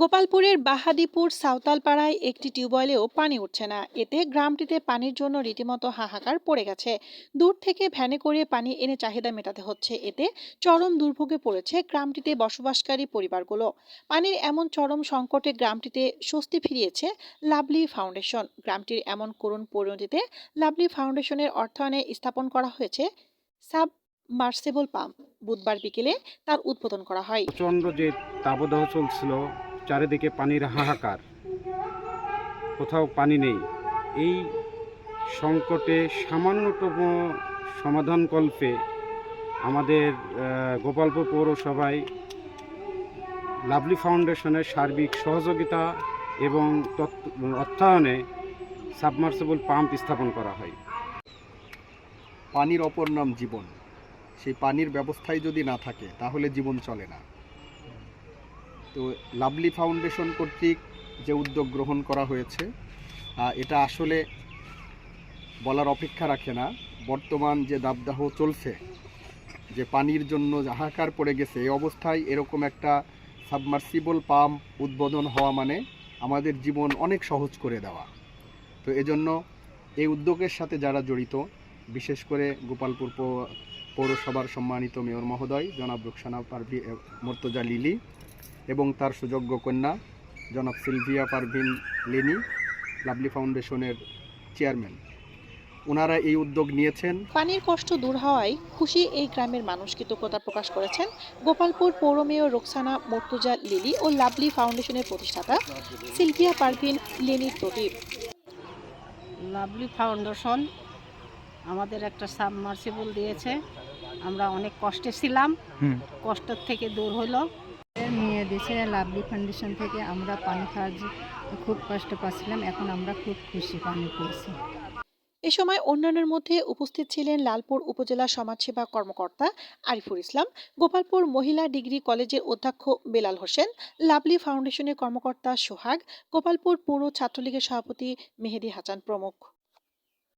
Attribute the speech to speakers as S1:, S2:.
S1: গোপালপুরের বাহাদিপুর সাঁওতালপাড়ায় একটি টিউবওয়েলেও পানি উঠছে না। এতে গ্রামটিতে পানির জন্য রীতিমতো হাহাকার পড়ে গেছে। দূর থেকে ভ্যানে করে পানি এনে চাহিদা মেটাতে হচ্ছে। এতে চরম দুর্ভোগে পড়েছে গ্রামটিতে বসবাসকারী পরিবারগুলো। পানির এমন চরম সংকটে গ্রামটিতে স্বস্তি ফিরিয়েছে লাভলি ফাউন্ডেশন। গ্রামটির এমন করুণ পরিণতিতে লাভলি ফাউন্ডেশনের অর্থায়নে স্থাপন করা হয়েছে সাব মার্সেবল পাম্প। বুধবার বিকেলে তার উদ্বোধন করা হয়।
S2: প্রচণ্ড যে তাবদাহ চলছিল চারিদিকে পানির হাহাকার। কোথাও পানি নেই। এই সংকটে সামান্যতম সমাধানকল্পে আমাদের গোপালপুর পৌরসভায় লাভলি ফাউন্ডেশনের সার্বিক সহযোগিতা এবং অর্থায়নে সাবমার্সিবল পাম্প স্থাপন করা হয়।
S3: পানির অপর নাম জীবন। সেই পানির ব্যবস্থাই যদি না থাকে, তাহলে জীবন চলে না। তো লাভলি ফাউন্ডেশন কর্তৃক যে উদ্যোগ গ্রহণ করা হয়েছে এটা আসলে বলার অপেক্ষা রাখে না। বর্তমান যে দাবদাহ চলছে, যে পানির জন্য হাহাকার পড়ে গেছে, এই অবস্থায় এরকম একটা সাবমার্সিবল পাম্প উদ্বোধন হওয়া মানে আমাদের জীবন অনেক সহজ করে দেওয়া। তো এজন্য এই উদ্যোগের সাথে যারা জড়িত, বিশেষ করে গোপালপুর পৌরসভার সম্মানিত মেয়র মহোদয়, জনাব রুকসানা পারভি মর্তজা লিলি এবং তার সুযোগ্য কন্যা জনাব সিলভিয়া পারভিন লেনি লাভলি ফাউন্ডেশনের চেয়ারম্যান। ওনারা এই উদ্যোগ নিয়েছেন।
S1: পানির কষ্ট দূর হওয়ায় খুশি এই গ্রামের মানুষ কৃতজ্ঞতা প্রকাশ করেছেন গোপালপুর পৌর মেয়র রোকসানা মর্তুজা লিলি ও লাভলি ফাউন্ডেশনের প্রতিষ্ঠাতা সিলভিয়া পারভিন লেনির প্রতি
S4: লাভলি ফাউন্ডেশন আমাদের একটা সাবমার্সিবল দিয়েছে। আমরা অনেক কষ্টে ছিলাম। কষ্টের থেকে দূর হলো
S5: নিয়ে দিয়েছে লাভলি ফাউন্ডেশন থেকে। আমরা পানি খাওয়ার খুব কষ্ট পাচ্ছিলাম, এখন আমরা খুব খুশি পানি পেয়েছি।
S1: এ সময় অন্যান্যের মধ্যে উপস্থিত ছিলেন লালপুর উপজেলা সমাজসেবা কর্মকর্তা আরিফুর ইসলাম, গোপালপুর মহিলা ডিগ্রি কলেজের অধ্যক্ষ বেলাল হোসেন, লাভলি ফাউন্ডেশনের কর্মকর্তা সোহাগ, গোপালপুর পৌর ছাত্রলীগের সভাপতি মেহেদি হাসান প্রমুখ।